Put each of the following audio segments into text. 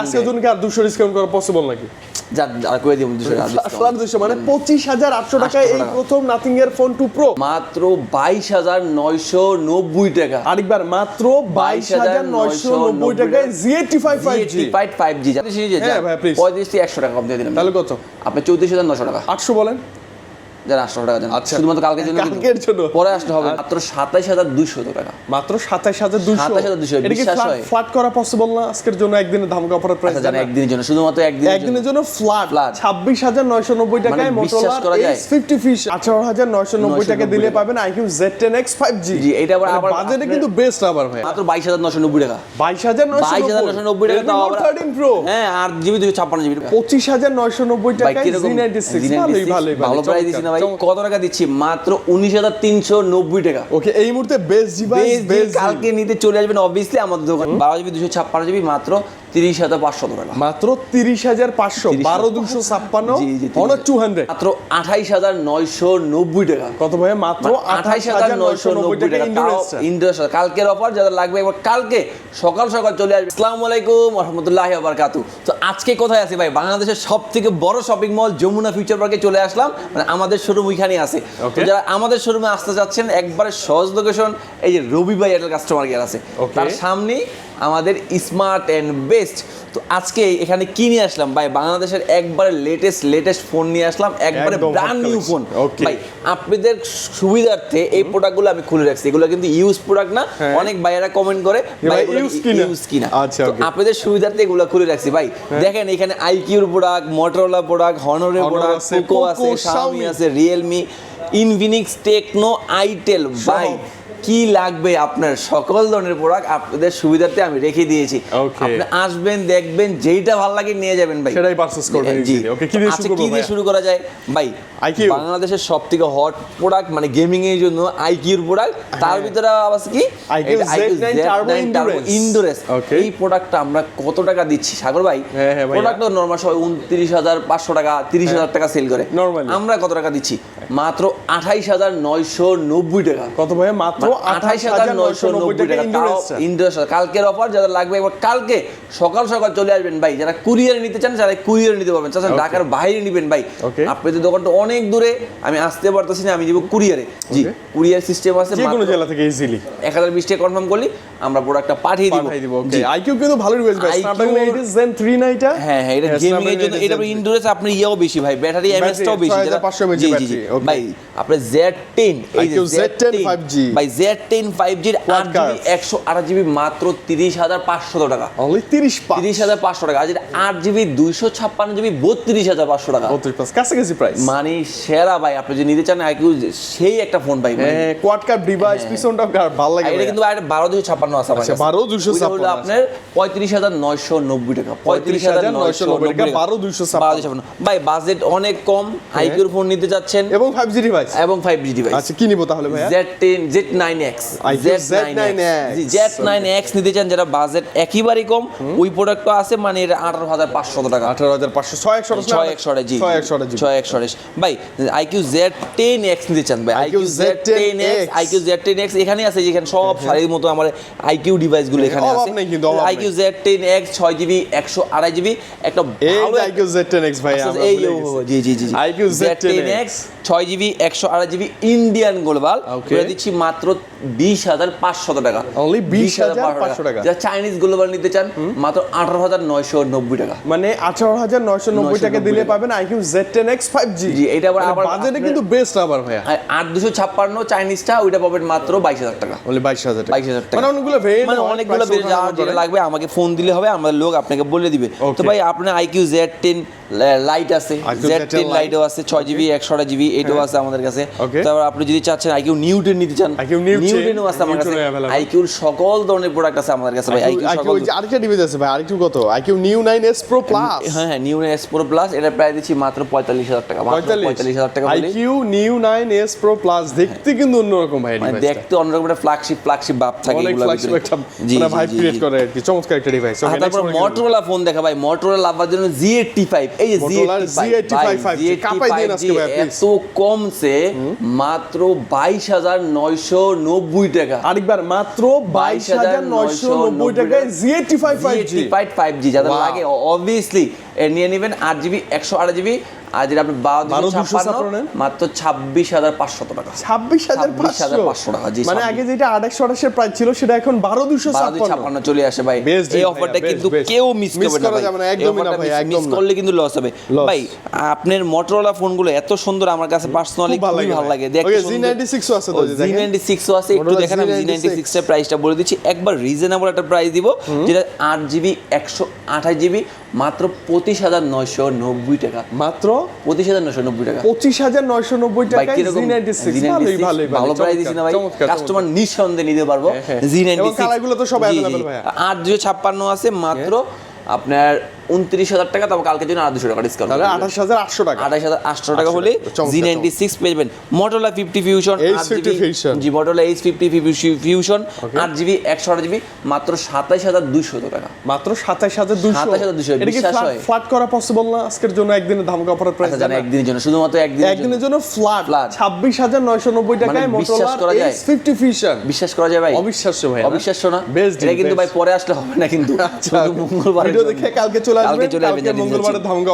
আজকের জন্য আর দুশো ডিসকাউন্ট করা পসিবল নাকি? যা আর করে দিব দুশো টাকা discount। ফ্ল্যাট দুশো মানে পঁচিশ হাজার আটশো টাকায় এই প্রথম নাথিং এর ফোন টু প্রো মাত্র বাইশ হাজার নয়শো নব্বই টাকা। আরেকবার মাত্র বাইশ হাজার নয়শো নব্বই টাকায় G eighty five five G five G যাতে হ্যাঁ ভাই। পঁয়ত্রিশ থেকে একশো টাকা কম দিয়ে দিলাম। তাহলে কত? আপনি চৌত্রিশ হাজার নশো টাকা। আটশো বলেন। যারা আটশো টাকা জানেন। শুধুমাত্র কালকের জন্য কালকের জন্য। পরে আসতে হবে মাত্র সাতাইশ হাজার দুইশো টাকা। মাত্র সাতাইশ হাজার দুশো 27,200 এটা কি বিশ্বাস হয়? ফ্ল্যাট করা পসিবল না আজকের জন্য একদিনের ধামকা অফারের প্রাইস আচ্ছা জানেন একদিনের জন্য শুধুমাত্র একদিনের জন্য। একদিনের জন্য ফ্ল্যাট। ছাব্বিশ হাজার নয়শো নব্বই টাকায় মানে মোটরলা করা যায়? ফিফটি ফিশ আঠারো হাজার নয়শো নব্বই টাকা দিলে পাবেন iQOO Z ten X five G এটা আবার- আবার বাজেটে কিন্তু বেস্ট আবার ভাই। মাত্র বাইশ হাজার নশো নব্বই টাকা। বাইশ হাজার বাইশ হাজার নশো নব্বই টাকা তাও আবার থার্টিন প্রো হ্যাঁ আট জিবি দুশো ছাপ্পান্ন জিবি পঁচিশ হাজার নয়শো নব্বই টাকায় ভালোই ভালো প্রাইস দিচ্ছি না ভাই কত টাকা দিচ্ছি? মাত্র উনিশ হাজার তিনশো নব্বই টাকা। ওকে এই মুহূর্তে বেস্ট ডিভাইস বেশ বেস্ট কালকে নিতে চলে আসবেন অবভিয়াসলি আমাদের দোকান। বারো জিবি দুশো ছাপ্পান্ন জিবি মাত্র তিরিশ হাজার পাঁচশো টাকা মাত্র তিরিশ হাজার পাঁচশো বারো দুশো ছাপ্পান্ন টু হান্ড্রেড মাত্র আঠাইশ হাজার নয়শো নব্বই টাকা। কত ভাই মাত্র আঠাইশ হাজার নয়শো নব্বই টাকা। কালকের অফার যাদের লাগবে একবার কালকে সকাল সকাল চলে আসবে। আসসালামু আলাইকুম রহমতুল্লাহ বারকাতু তো আজকে কোথায় আছি ভাই? বাংলাদেশের সব থেকে বড় শপিং মল যমুনা ফিউচার পার্কে চলে আসলাম। মানে আমাদের শোরুম ওইখানে আছে। তো যারা আমাদের শোরুমে আসতে চাচ্ছেন একবারে সহজ লোকেশন এই যে রবি ভাই এয়ারটেল কাস্টমার কেয়ার আছে. তার সামনেই আমাদের স্মার্ট অ্যান্ড বেস্ট তো আজকে এখানে কি নিয়ে আসলাম? ভাই বাংলাদেশের একবারে লেটেস্ট লেটেস্ট ফোন নিয়ে আসলাম। একবারে ব্র্যান্ড নিউ ফোন ভাই আপনাদের সুবিধার্থে এই প্রোডাক্টগুলো আমি খুলে রাখছি। এগুলো কিন্তু ইউজ প্রোডাক্ট না। হ্যাঁ। অনেক ভাইয়েরা কমেন্ট করে ভাই? ইউজ কিনা? আচ্ছা, হ্যাঁ। আপনাদের সুবিধার্থে এগুলো খুলে রাখছি। ভাই দেখেন এখানে আইকিউর প্রোডাক্ট মোটরোলা প্রোডাক্ট হনরের প্রোডাক্ট পোকো আছে শাওমি আছে রিয়েলমি ইনফিনিক্স টেকনো আইটেল ভাই কি লাগবে আপনার সকল ধরনের প্রোডাক্ট আপনাদের সুবিধার্থে আমি রেখে দিয়েছি। আপনি আসবেন দেখবেন যেইটা ভালো লাগে নিয়ে যাবেন ভাই। সেটাই purchase করবেন জি. Okay, কি দিয়ে আচ্ছা শুরু কি দিয়ে শুরু করা যায়? ভাই IQ? বাংলাদেশের সব থেকে হট প্রোডাক্ট মানে গেমিং এর জন্য আইকিউর প্রোডাক্ট তার ভিতরে আবার কি? IQ Z9 Turbo Endurance। ইন্ডোরেস এই প্রোডাক্টটা আমরা কত টাকা দিচ্ছি? সাগর ভাই হ্যাঁ, হ্যাঁ, প্রোডাক্ট তো নর্মাল সবাই উনত্রিশ হাজার পাঁচশো টাকা তিরিশ হাজার টাকা সেল করে। আমরা কত টাকা দিচ্ছি? মাত্র আঠাইশ হাজার নয়শো নব্বই টাকা। কত ভাই মাত্র আঠাইশ হাজার নয়শো নব্বই টাকা ইন্ডোর কালকের অফার যাদের লাগবে একবার কালকে সকাল সকাল চলে আসবেন ভাই। যারা কুরিয়ার নিতে চান যারা কুরিয়ার নিতে পারবেন। চাচ্ছেন ঢাকার বাইরে নিবেন ভাই। আপনি তো দোকানটা অনেক দূরে আমি আসতে পারতেছি না আমি যাব কুরিয়ারে জি কুরিয়ার সিস্টেম আছে যে কোনো জেলা থেকে ইজিলি এক হাজার বিশ টাকা কনফার্ম করলি। আমরা প্রোডাক্টটা পাঠিয়ে দিব। পাঠাই দিব ওকে জি। আইকিউ কিন্তু ভালো ডিভাইস ভাই। স্ন্যাপড্রাগন 8 জেন 3 না এটা? হ্যাঁ হ্যাঁ এটা গেমিং এর জন্য এটা ইনডোরেস আপনি ইয়েও বেশি ভাই। ব্যাটারি এমএস টাও বেশি যেটা 6500 mAh জি জি জি। ভাই আপনার Z10 এই যে Z10 5G ভাই Z10 5G এর 8 Quad জিবি curve। 108 জিবি মাত্র 30500 টাকা। অনলি 30 পাস 30500 টাকা। আর যেটা 8 জিবি 256 জিবি 32500 টাকা। 32 পাস কাছাকাছি প্রাইস মানে সেরা ভাই। আপনি যদি নিতে চান আইকিউ সেই একটা ফোন ভাই মানে হ্যাঁ কোয়াড কাপ ডিভাইস পিছনটা ভালো লাগে এটা কিন্তু আর 12 আছে আমার আচ্ছা। 12,256 ওইটা হলো আপনার 35990 টাকা। 35990 টাকা। 12,256 ভাই বাজেট অনেক কম। আইকিউর ফোন নিতে যাচ্ছেন এবং 5G ডিভাইস এবং 5G ডিভাইস আচ্ছা কি নিব তাহলে ভাইয়া? Z10 Z9X IQ Z9X জি, Z9X নিতে চান যারা বাজেট একেবারেই কম ওই প্রোডাক্টটা আছে মানে এটা 18500 টাকা। 18500 6100 ছয় একশো জি 6100 জি। ছয় একশো ভাই আইকিউ জেড টেন এক্স নিতে চান ভাই। IQOO Z ten Z10X X iQOO Z ten X এখানে আছে যেখানে সব শাড়ির মতো আমার আইকিউ ডিভাইসগুলো এখানে আছে। আইকিউ জেড টেন এক্স ছয় জিবি একশো আড়াই জিবি একটা ভালো IQ Z10X ভাই আচ্ছা, আমরা এই। জি জি জি IQ জেড টেন এক্স ছয় জিবি একশো আড়াই জিবি ইন্ডিয়ান গ্লোবাল. ওটা দিচ্ছি মাত্র বিশ হাজার পাঁচশত টাকা। Only 20,500 টাকা। যারা চাইনিজ গ্লোবাল নিতে চান মাত্র আঠারো হাজার নয়শো নব্বই টাকা। মানে 18990 টাকা দিলে টাকা। পাবেন IQ Z10X 5G জি, এটা আবার- আবার বাজেটে কিন্তু বেস্ট আবার ভাইয়া। আট দুশো ছাপ্পান্ন চাইনিজটা ওইটা পাবেন মাত্র বাইশ হাজার টাকা। বলে 22000 টাকা। বাইশ হাজার টাকা। মানে অনেকগুলো মানে অনেকগুলো লাগবে আমাকে ফোন দিলে হবে আমাদের লোক আপনাকে বলে দিবে। তো ভাই আপনার আইকিউ জেড টেন লাইট আছে জেড টেন লাইটও আছে ছয় জিবি একশো জিবি এটাও আছে আমাদের কাছে. তারপর আপনি যদি চাচ্ছেন আইকিউ নিউটেন নিতে চান নিউটেনও আছে আমার কাছে। আইকিউর সকল ধরনের প্রোডাক্ট আছে আমাদের কাছে ভাই। আইকিউ সকল আরেকটা ডিভাইস আছে ভাই আরেকটু কত? IQ New 9s Pro Plus হ্যাঁ হ্যাঁ নিউ এস প্রো প্লাস এটা প্রায় দিচ্ছি মাত্র পঁয়তাল্লিশ হাজার টাকা মাত্র পঁয়তাল্লিশ। হাজার টাকা বলি। IQ New 9s Pro Plus দেখতে কিন্তু অন্যরকম ভাই মানে দেখতে অন্যরকম একটা ফ্ল্যাগশিপ ফ্ল্যাগশিপ ভাব থাকে আসবে জি, মানে জি, জি, ক্রিয়েট করে আর কি চমৎকার একটা ডিভাইস আর তারপর মটোরোলা ফোন দেখা ভাই মটোরোলা লাভার জন্য জি এইটটি ফাইভ এই যে জি Motorola Z85 5G, কাঁপাই দিন আজকে ভাই, please। এত কমছে মাত্র বাইশ হাজার নয়শো নব্বই টাকা আরেকবার মাত্র বাইশ হাজার নয়শো নব্বই টাকায় G eighty five five G five G যাদের লাগে অবভিয়াসলি নিয়ে নেবেন আট জিবি একশো আট জিবি আর যেটা আপনি বারো? মাত্র ছাব্বিশ হাজার পাঁচশত টাকা। ছাব্বিশ হাজার 26,500 টাকা, জি, মানে আগে যেটা আঠাশের প্রাইস ছিল সেটা এখন বারো দুশো ছাপ্পান্ন। চলে আসে ভাই। এই অফারটা কিন্তু. কেউ মিস করবে না একদমই ভাই, মিস করলে কিন্তু লস হবে। ভাই আপনার মোটরোলা ফোনগুলো এত সুন্দর আমার কাছে পার্সোনালি খুবই ভালো লাগে। দেখতে Okay, সুন্দর। Z96 আছে তো, ও, যে দেখেন। Z96 ও আছে একটু দেখেন আমি Z96 Z96 এর প্রাইসটা বলে দিচ্ছি। একবার রিজনেবল একটা প্রাইস দিব যেটা আট জিবি একশো আঠাশ জিবি মাত্র পঁচিশ হাজার নয়শো নব্বই টাকা। মাত্র পঁচিশ হাজার নয়শো নব্বই টাকা। পঁচিশ হাজার নয়শো নব্বই ভাই টাকায় কীরকম জি নাইনটি সিক্স Z96 ভালোই ভালোই ভালো প্রাইস দিছি না ভাই? কাস্টমার নিঃসন্দেহে নিতে পারব হ্যাঁ। জি তো সব available আট দুশো ছাপ্পান্ন আছে মাত্র আপনার উনত্রিশ হাজার টাকা তবে কালকে জন্য দুশো টাকা ডিসকাউন্ট তাহলে আঠাশ হাজার আটশো টাকা। আঠাশ হাজার আটশো টাকা হলে জি নাইনটি সিক্স পেয়ে fifty fusion G H fifty fusion আট জিবি একশো আট জিবি মাত্র সাতাইশ হাজার টাকা। মাত্র সাতাইশ হাজার দুশো 27,200 এটা কি বিশ্বাস হয়? ফ্ল্যাট করা পসিবল না আজকের জন্য? একদিনের ধামকা প্রাইস আচ্ছা একদিনের জন্য শুধুমাত্র একদিনের জন্য। একদিনের জন্য ফ্ল্যাট। ছাব্বিশ হাজার নয়শো নব্বই টাকায় মানে? এইচ ফিফটি ফিউশন বিশ্বাস করা যায় ভাই? অবিশ্বাস্য ভাই অবিশ্বাস্য না? এটা কিন্তু ভাই পরে আসলে হবে না কিন্তু। শুধু মঙ্গলবার ভিডিও দেখে কালকে চলে আসবে কালকে চলে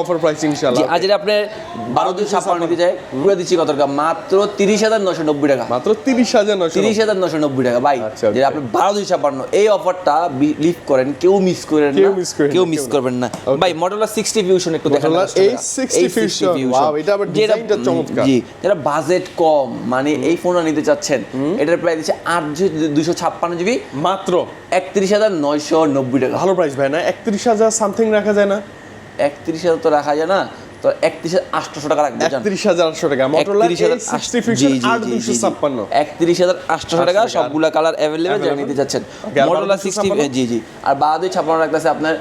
অফার প্রাইস ইনশাআল্লাহ। আজ আপনার নিতে দিচ্ছি কত টাকা? মাত্র টাকা। মাত্র টাকা। ভাই আচ্ছা, যেটা আপনি বারো দুই ছাপ্পান্ন এই অফারটা লিভ করেন কেউ মিস করেন না miss করেন না, কেউ কেউ মিস করবেন না। ভাই মডেলার সিক্সটি ফিউশন একটু দেখেন Motorola A60 Fusion, wow, এটা আবার design-টা চমৎকার। জি যেটা বাজেট কম মানে এই ফোনটা নিতে চাচ্ছেন এটার প্রাইস দিচ্ছে আট দুশো ছাপ্পান্ন জিবি মাত্র। একত্রিশ হাজার নয়শো নব্বই টাকা। ভালো প্রাইস ভাই না? একত্রিশ হাজার সামথিং রাখা যায় না? একত্রিশ হাজার তো রাখা যায় না তো একত্রিশ হাজার আটশো টাকা রাখবে একত্রিশ হাজার আটশো টাকা মোটরোলা সিক্সটি ফিউশন ছাপ্পান্ন। একত্রিশ হাজার আটশো টাকা। সবগুলা কালার অ্যাভেলেবেল Available? নিতে চাচ্ছেন। 1256 সিক্সটি জি জি। আর বাহাদুর ছাপ্পান্ন রাখতেছে আপনার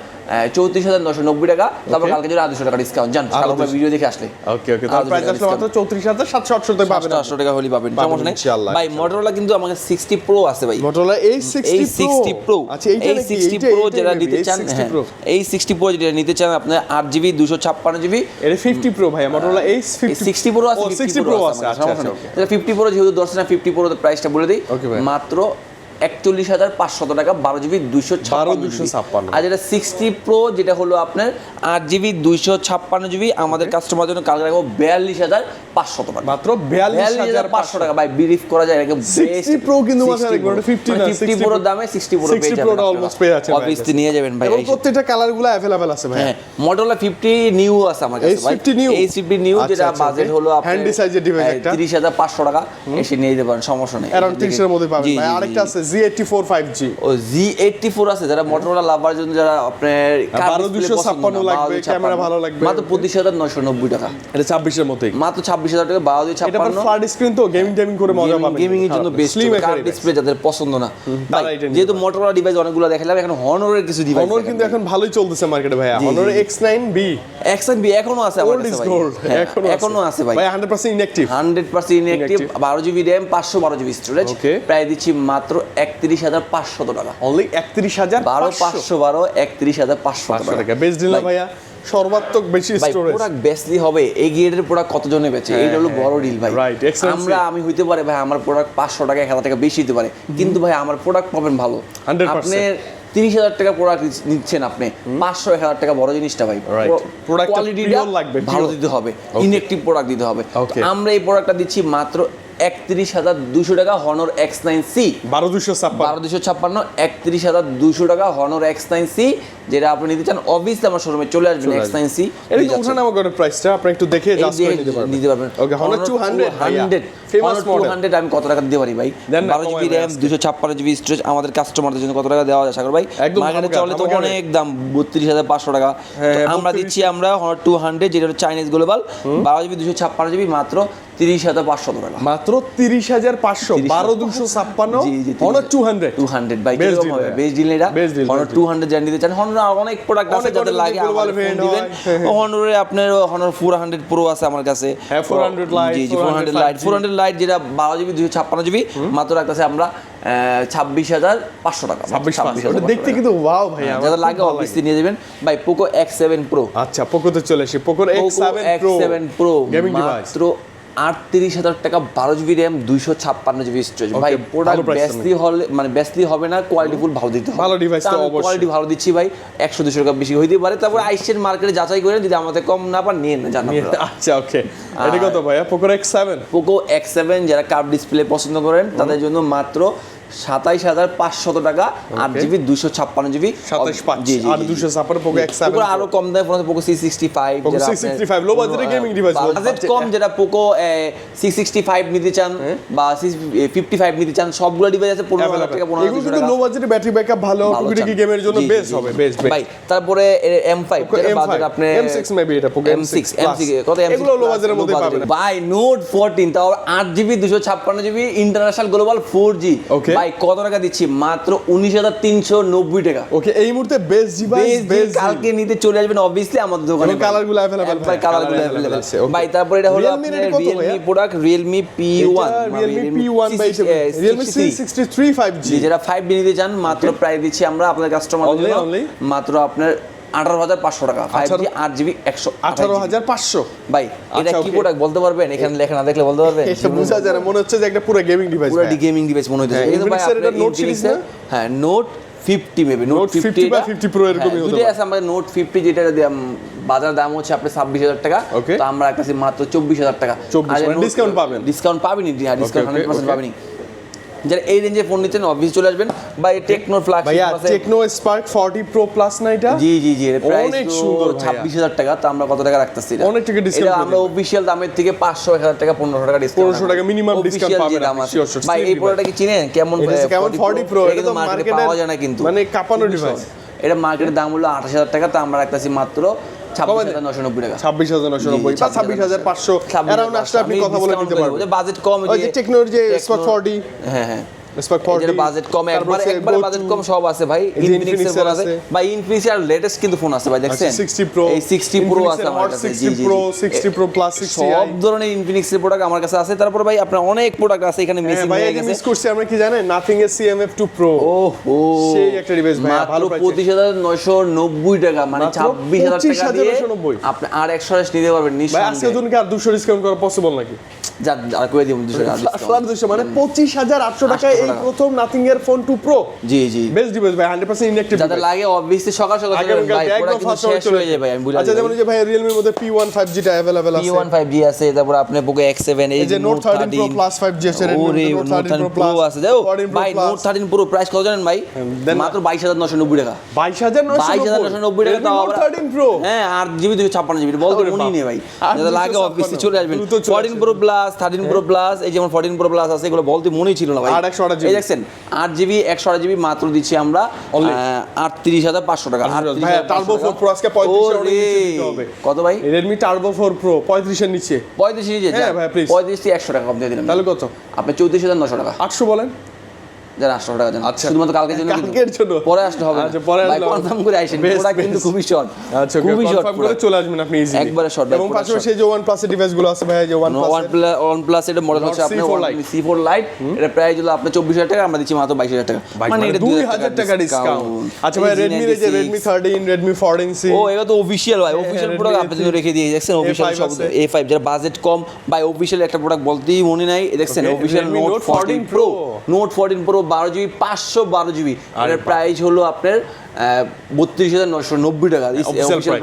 চৌত্রিশ হাজার নশো নব্বই টাকা। তারপর কালকে যদি দুশো টাকা ডিসকাউন্ট জান 200 ভিডিও দেখে আসলে। ওকে ওকে তার প্রাইস আসলে মাত্র চৌত্রিশ হাজার সাতশো আটশো পাবেন। আটশো টাকা হলে পাবেন সমস্যা নেই। ভাই মোটরোলা কিন্তু আমাকে সিক্সটি প্রো আছে ভাই। মোটরোলা এই সিক্সটি সিক্সটি প্রো আচ্ছা এই সিক্সটি প্রো যেটা নিতে চান 60 হ্যাঁ। এই সিক্সটি প্রো যেটা নিতে চান আপনার আট জিবি দুশো ছাপ্পান্ন জিবি এটা ফিফটি প্রো ভাই মোটরোলা এই সিক্সটি প্রো আছে ও, 60 60 প্রো আছে আচ্ছা, আচ্ছা, ফিফটি প্রো যেহেতু দর্শন ফিফটি প্রো প্রাইসটা বলে দিই। মাত্র একচল্লিশ হাজার পাঁচশত টাকা বারো জিবি দুইশো ছাপ্পান্ন আর যেটা সিক্সটি প্রো যেটা হলো আপনার আট জিবি দুইশো ছাপ্পান্ন জিবি আমাদের কাস্টমার জন্য কালকে রাখব বিয়াল্লিশ হাজার পাঁচশত টাকা। মাত্র বিয়াল্লিশ হাজার পাঁচশো টাকা। ভাই বিলিভ করা যায় এরকম 60 Pro কিন্তু মাথায় রাখবেন, ওটা 50 না, ফিফটি 60 প্রো। দামে সিক্সটি প্রো 60 পেয়ে যাবেন টা পেয়ে যাচ্ছেন ভাই। নিয়ে যাবেন ভাই প্রত্যেকটা কালারগুলো অ্যাভেলেবেল আছে ভাই। হ্যাঁ মডেলা ফিফটি নিউ আছে আমার কাছে ভাই। A50 new? এই ফিফটি নিউ আচ্ছা, যেটা আচ্ছা, বাজেট হলো Handy size এর device একটা। তিরিশ হাজার পাঁচশো টাকা। এসে নিয়ে যেতে পারেন সমস্যা নেই। অ্যারাউন্ড তিরিশের মধ্যে পাবেন ভাই। আরেকটা আছে G eighty four five G ও জি এইটটি ফোর আছে যারা মোটরোলা লাভার জন্য যারা আপনার আর 1256 লাগবে, ক্যামেরা ভালো লাগবে। মাত্র পঁচিশ হাজার নয়শো নব্বই টাকা। এটা ছাব্বিশের মধ্যেই মাত্র ছাব্বিশ হাজার টাকা বারো দুই ছাপ্পান্ন। ফ্ল্যাট স্ক্রিন তো গেমিং টেমিং করে মজা পাবেন। গেমিং এর জন্য বেস্ট কার ডিসপ্লে যাদের পছন্দ না। তারা ভাই, এটা নিতে যেহেতু মোটরোলা ডিভাইস অনেকগুলো দেখালাম এখন হনরের কিছু ডিভাইস কিন্তু এখন ভালোই চলতেছে মার্কেটে ভাই X nine B X N B এখনও আছে আমার কাছে ভাই। এখনও আছে। ভাই। ভাই hundred percent hundred percent Inactive। বারো জিবি র্যাম পাঁচশো বারো জিবি স্টোরেজ. প্রায় দিচ্ছি মাত্র একত্রিশ হাজার পাঁচশত টাকা। অনলি একত্রিশ হাজার বারো পাঁচশো। বারো একত্রিশ হাজার পাঁচশো টাকা। ডিল না ভাইয়া সর্বাত্মক বেশি স্টোরেজ প্রোডাক্ট বেসলি হবে এই গ্রেডের প্রোডাক্ট কতজনে বেচে? হ্যাঁ, এটা হলো হ্যাঁ, বড় ডিল ভাই। আমরা আমি হইতে পারে ভাই আমার প্রোডাক্ট পাঁচশো টাকা এক হাজার টাকা বেশি হতে পারে। কিন্তু ভাই আমার প্রোডাক্ট পাবেন ভালো। 100% আপনি তিরিশ হাজার টাকা প্রোডাক্ট নিচ্ছেন আপনি। পাঁচশো এক হাজার টাকা বড় জিনিসটা ভাই। Right. Product টা লাগবে, ভালো দিতে হবে। ইনএক্টিভ প্রোডাক্ট দিতে হবে। আমরা এই প্রোডাক্টটা দিচ্ছি মাত্র একত্রিশ হাজার দুশো টাকা হনর এক্স নাইন সি বারো দুশো বারো দুশো ছাপ্পান্ন একত্রিশ হাজার দুশো টাকা হনর এক্স নাইন সি যেটা আপনি নিতে চান অবভিয়াসলি আমার শোরুমে চলে আসবেন এক্স নাইন সি এটা আমার করে প্রাইসটা আপনি একটু দেখে নিতে পারবেন। Okay Honor 200 hundred famous model hundred আমি কত টাকা দিতে পারি ভাই? বারো জিবি র্যাম দুশো ছাপ্পান্ন জিবি স্টোরেজ আমাদের কাস্টমারদের জন্য কত টাকা দেওয়া যায় সাগর ভাই? মার্কেটে চলে তো অনেক দাম বত্রিশ হাজার পাঁচশো টাকা। হ্যাঁ, আমরা দিচ্ছি আমরা হনার টু হান্ড্রেড যেটা চাইনিজ গ্লোবাল বারো জিবি দুশো ছাপ্পান্ন জিবি মাত্র। তিরিশ হাজার পাঁচশো টাকা মাত্র তিরিশ হাজার পাঁচশো বারো দুশো ছাপ্পান্ন honour two hundred two hundred by Best হবে বেস্ট ডিল এটা। হনার টু হান্ড্রেড জান নিতে চান হনার অনেক প্রোডাক্ট আছে যাদের লাগে দিবেন। হয়, হ্যাঁ, হ্যাঁ। হনরে আপনার হনর ফোর হান্ড্রেড প্রো আছে আমার কাছে। হ্যাঁ, 400 Lite, জি জি four hundred lite four hundred lite যেটা বারো জিবি দুশো ছাপ্পান্ন জিবি মাত্র রাখতেছে আমরা ছাব্বিশ হাজার পাঁচশো টাকা। ছাব্বিশ দেখতে কিন্তু ওয়াও ভাই আমার যাদের লাগে ভালো নিয়ে যাবেন ভাই পোকো এক্স সেভেন প্রো আচ্ছা পোকোতে চলে এসে পোকোর X seven pro gaming device আটত্রিশ হাজার টাকা বারো জিবি র্যাম দুইশো ছাপ্পান্ন জিবি স্টোরেজ ভাই প্রোডাক্ট ব্যস্তি হলে মানে ব্যস্তি হবে না কোয়ালিটি ফুল ভালো দিতে হবে। ভালো ডিভাইস কোয়ালিটি ভালো দিচ্ছি ভাই একশো দুশো টাকা বেশি হইতে পারে। তারপর আইসের মার্কেটে যাচাই করে যদি আমাদের কম না পান নিয়ে না জানা আচ্ছা ওকে এটা কত ভাইয়া? Poco X seven Poco X seven যারা কার্ভ ডিসপ্লে পছন্দ করেন তাদের জন্য মাত্র সাতাইশ হাজার পাঁচশত টাকা আট. জিবি দুশো ছাপ্পান্ন জিবি। সাতাইশ পাঁচ দুশো ছাপ্পান্ন পোকো এক্স সেভেন আরও কম দামে ফোন আছে Poco C sixty five Poco C65 low budget gaming device বলতে বাজেট কম যেটা পোকো সি সিক্সটি ফাইভ নিতে চান হ্যাঁ। বা ফিফটি ফাইভ নিতে চান সবগুলো ডিভাইস আছে পনেরো হাজার টাকা পনেরো হাজার টাকা। লো বাজেটে ব্যাটারি ব্যাকআপ ভালো ভালো গেমের জন্য বেস্ট। হবে বেস্ট ভাই তারপরে এম ফাইভ বাজেট আপনি এম সিক্স মেবি এটা Poco M six M six কত এম এগুলো লো বাজেটের মধ্যে পাবেন। বাই নোট ফোরটিন তাও আট জিবি দুশো ছাপ্পান্ন GB international global four G Okay. ভাই কত টাকা দিচ্ছি? মাত্র উনিশ হাজার তিনশো নব্বই টাকা। ওকে এই মুহূর্তে বেস্ট ডিভাইস বেশ বেস্ট কালকে নিতে চলে আসবেন অবভিয়াসলি আমাদের দোকানে কালার colour গুলো available ভাই, কালার colour গুলো available available আছে, ভাই তারপর এটা হলো Realme আপনার Realme ভাইয়া? Product Realme P1 Realme P one by Realme C sixty three five G জি যেটা 5 ডি নিতে চান মাত্র প্রায় দিচ্ছি আমরা আপনাদের only? মাত্র আপনার আঠারো হাজার পাঁচশো টাকা ফাইভ জি আট জিবি একশো আঠারো হাজার পাঁচশো। ভাই এটা আচ্ছা, কি প্রোডাক্ট বলতে পারবেন? এখানে লেখা না দেখলে বলতে পারবেন? বোঝা যায় মনে হচ্ছে যে একটা পুরো গেমিং ডিভাইস পুরো গেমিং ডিভাইস মনে হচ্ছে। হ্যাঁ, এটা না? হ্যাঁ note fifty maybe note fifty বা 50 Pro এরকমই হতে পারে। আছে আমাদের নোট ফিফটি যেটা বাজার দাম হচ্ছে আপনার ছাব্বিশ হাজার টাকা. তো আমরা একটা মাত্র চব্বিশ হাজার টাকা। 24 মানে পাবেন। ডিসকাউন্ট পাবেনি হ্যাঁ ডিসকাউন্ট হান্ড্রেড পার্সেন্ট পাবেনি। যারা এই রেঞ্জে ফোন নিচ্ছেন অফিস চলে আসবেন বা এই টেকনোর ভাইয়া flagship Tecno Spark forty pro plus না এটা জি জি জি প্রাইস অনেক সুন্দর ভাইয়া। ছাব্বিশ হাজার টাকা তো আমরা কত টাকা রাখতেছি এটা? অনেক টাকা discount এটা আমরা দিবেন। অফিসিয়াল দামের থেকে পাঁচশো এক হাজার টাকা পনেরোশো টাকা ডিসকাউন্ট 1500 টাকা minimum discount পাবেন ভাই এই। প্রোডাক্টটা কি চিনেন কেমন এটা কেমন 40 Pro, এটা তো মার্কেটে পাওয়া যায় না কিন্তু মানে কাঁপানো। সহজ। এটা মার্কেটের দাম হলো আঠাশ হাজার টাকা তো আমরা রাখতেছি মাত্র ছাব্বিশ হাজার নশো নব্বই টাকা। ছাব্বিশ হাজার নশো নব্বই বা ছাব্বিশ হাজার পাঁচশো। অ্যারাউন্ড আসলে আপনি কথা বলে নিতে পারবেন। বাজেট কম ওই যে টেকনোর যে স্মার্ট ফর্টি হ্যাঁ হ্যাঁ। বাজেট কম একবার একবার বাজেট কম সব আছে ভাই। ইনফিনিক্স এর Infinix ফোন এর আছে। আছে। ভাই ইনফিনিক্স এর লেটেস্ট কিন্তু ফোন আছে ভাই দেখছেন? 60 Pro এই 60 প্রো আছে আমার কাছে। 60 জি জি Pro, জি। 60 Pro Plus, 60 সব ধরনের ইনফিনিক্স এর প্রোডাক্ট আমার কাছে আছে। তারপরে ভাই আপনার অনেক প্রোডাক্ট আছে এখানে মিসিং ভাই হয়ে গেছে। মিস করছি আমরা কি জানেন? নাথিং এর সিএমএফ টু প্রো ওহো। সেই একটা device ভাই, ভালো টাকা মানে টাকা দিয়ে আপনি আর একশো হাজার নিতে পারবেন ভাই আজকে নিঃসন্দেহে আর দুশো ডিসকাউন্ট করা পসিবল নাকি? যা করে দিব দুশো। দুশো মানে পঁচিশ হাজার আটশো টাকায় এই প্রথম নাথিং এর ফোন টু প্রো জি জি। বেস্ট ডিভাইস ভাই হান্ড্রেড পার্সেন্ট ইনএক্টিভ যাদের লাগে অবভিয়াসলি সকাল সকাল ভাই শেষ হয়ে যায় ভাই আমি বলে আচ্ছা যেমন যে ভাই রিয়েলমির মধ্যে পি ওয়ান ফাইভ জিটা অ্যাভেলেবেল আছে। P1 5G আছে তারপর আপনি পোকো X7 এই এই যে note thirteen pro plus five G আছে ওরে নোট 13 13 প্রো আছে দেখো। ভাই নোট 13 প্রো প্রাইস কত জানেন ভাই? না। মাত্র 22990 টাকা। বাইশ হাজার নয়শো 22990 টাকা তাও থার্টিন প্রো হ্যাঁ আর জিবি 256 জিবি বলতে মনেই। নেই ভাই। যাদের লাগে 256 অফিসে চলে আসবেন। চলে 14 প্রো প্লাস 13 প্রো প্লাস এই যেমন 14 প্রো প্লাস আছে এগুলো বলতে মনেই ছিল না ভাই। আর 128 GB এই দেখছেন আট জিবি একশো আট জিবি মাত্র দিচ্ছি আমরা? আটত্রিশ হাজার পাঁচশো টাকা টার্বো ফোর প্রো আজকে কত ভাই? রেডমি টার্বো ফোর প্রো পঁয়ত্রিশের নিচে। পঁয়ত্রিশ নিচে হ্যাঁ পঁয়ত্রিশ একশো টাকা কম দিয়ে দিলাম তাহলে কত? আপনি চৌত্রিশ হাজার নশো টাকা। আটশো বলেন। যারা আটশো টাকা জানেন আচ্ছা। শুধুমাত্র কালকের জন্য কালকের জন্য? পরে আসলে হবে আচ্ছা, পরে আসলে কনফার্ম করে Best, প্রোডাক্ট কিন্তু খুবই শর্ট আচ্ছা খুবই শর্ট কনফার্ম করে চলে আসবেন আপনি একবারে ভাই, এবং পাশাপাশি যে ওয়ান ডিভাইসগুলো আছে ভাই যে ওয়ান প্লাস ওয়ান প্লাস এটা মডেল হচ্ছে আপনার C4 সি ফোর লাইট এটা প্রাইস হলো আপনার চব্বিশ হাজার টাকা আমরা দিচ্ছি মাত্র বাইশ হাজার টাকা। মানে এটা দুই হাজার টাকা ডিসকাউন্ট আচ্ছা ভাই রেডমি যে Redmi thirteen Redmi fourteen C ও এটা তো অফিসিয়াল ভাই। অফিসিয়াল প্রোডাক্ট আপনার জন্য রেখে দিয়ে দেখছেন অফিসিয়াল A5 সব এ ফাইভ যারা বাজেট কম ভাই অফিসিয়াল একটা প্রোডাক্ট বলতেই মনে নাই। দেখছেন official note fourteen 14 pro note fourteen pro বারো জিবি পাঁচশো বারো জিবি। আরে এটার প্রাইস হলো আপনার বত্রিশ হাজার নশো নব্বই টাকা।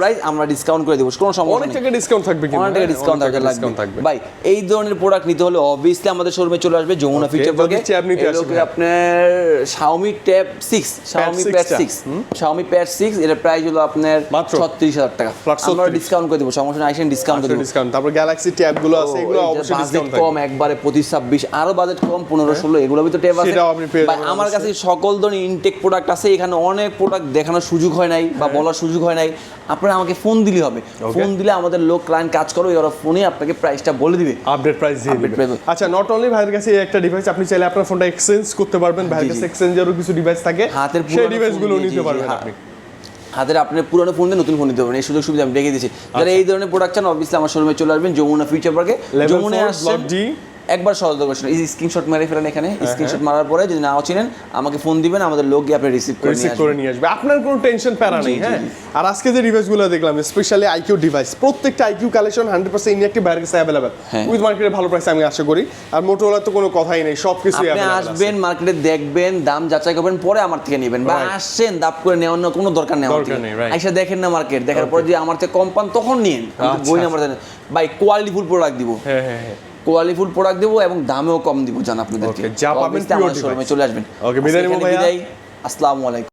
প্রাইস আমরা ডিসকাউন্ট করে দেবো কোনো সমস্যা অনেক টাকা ডিসকাউন্ট থাকবে অনেক টাকা হ্যাঁ, ডিসকাউন্ট থাকবে ভাই এই ধরনের প্রোডাক্ট নিতে হলে অবভিয়াসলি আমাদের শোরুমে চলে আসবে যমুনা ফিচার পার্কে ভাই। আপনার Xiaomi Tab 6 Xiaomi 6 Pad টা। 6 Xiaomi Pad 6 এর প্রাইস হলো আপনার মাত্র? 36000 টাকা। আমরা ডিসকাউন্ট করে দেব সমস্যা নাই ডিসকাউন্ট করে দেব। ডিসকাউন্ট তারপর গ্যালাক্সি ট্যাবগুলো আছে এগুলো অবশ্যই ডিসকাউন্ট কম একবারে 25 26 আরও বাজেট কম 15 16 এগুলো তো ট্যাব আছে। আমার কাছে সকল ধরনের ইনটেক প্রোডাক্ট আছে এখানে অনেক প্রোডাক্ট প্রোডাক্ট দেখানোর সুযোগ হয় নাই বা বলার সুযোগ হয় নাই আপনারা আমাকে ফোন দিলে হবে। ফোন দিলে আমাদের লোক ক্লায়েন্ট কাজ করো ওরা ফোনে আপনাকে প্রাইসটা বলে দিবে। আপডেট প্রাইস দিয়ে দিবে। আচ্ছা নট অনলি ভাইয়ের কাছে একটা ডিভাইস আপনি চাইলে আপনার ফোনটা এক্সচেঞ্জ করতে পারবেন। ভাইয়ের কাছে। এক্সচেঞ্জেরও কিছু ডিভাইস থাকে। হাতের সেই ডিভাইসগুলো নিতে পারবেন হ্যাঁ। আপনি। হাতের আপনার পুরোনো ফোন দিয়ে নতুন ফোন নিতে পারবেন। এই সুযোগ সুবিধা আমি রেখে দিচ্ছি আচ্ছা। যারা এই ধরনের প্রোডাক্ট চান অবভিয়াসলি আমার শোরুমে চলে আসবেন যমুনা ফিউচার পার্কে যমুনা আসছেন। একবার সহজ দর্শন এই স্ক্রিনশট মেরে ফেলেন এখানে। হ্যাঁ, স্ক্রিনশট মারার পরে যদি নাও চিনেন আমাকে ফোন দিবেন আমাদের লোক গিয়ে আপনি রিসিভ করে রিসিভ করে নিয়ে আসবে। আপনার কোনো টেনশন প্যারা নেই হ্যাঁ? আর আজকে যে ডিভাইসগুলো দেখলাম স্পেশালি আইকিউ ডিভাইস প্রত্যেকটা iQOO collection hundred percent inactive বাইরের কাছে অ্যাভেলেবেল হ্যাঁ। উইথ মার্কেটে ভালো প্রাইস আমি আশা করি। আর মোটোলা তো কোনো কথাই নেই সব কিছুই আপনি আসবেন মার্কেটে দেখবেন দাম যাচাই করবেন পরে আমার থেকে নেবেন। বা আসছেন দাপ করে নেওয়ার না কোনো দরকার নেই আমার থেকে। আইসা দেখেন না মার্কেট দেখার পরে যে আমার থেকে কম পান তখন নিন আচ্ছা, বই নাম্বার দেন। ভাই কোয়ালিটি ফুল প্রোডাক্ট দিব। হ্যাঁ হ্যাঁ। কোয়ালিটি ফুল প্রোডাক্ট দেবো এবং দামেও কম দিব জান আপনাদেরকে। যা পাবেন শোরুমে চলে আসবেন। ওকে বিদায়। আসসালামু আলাইকুম।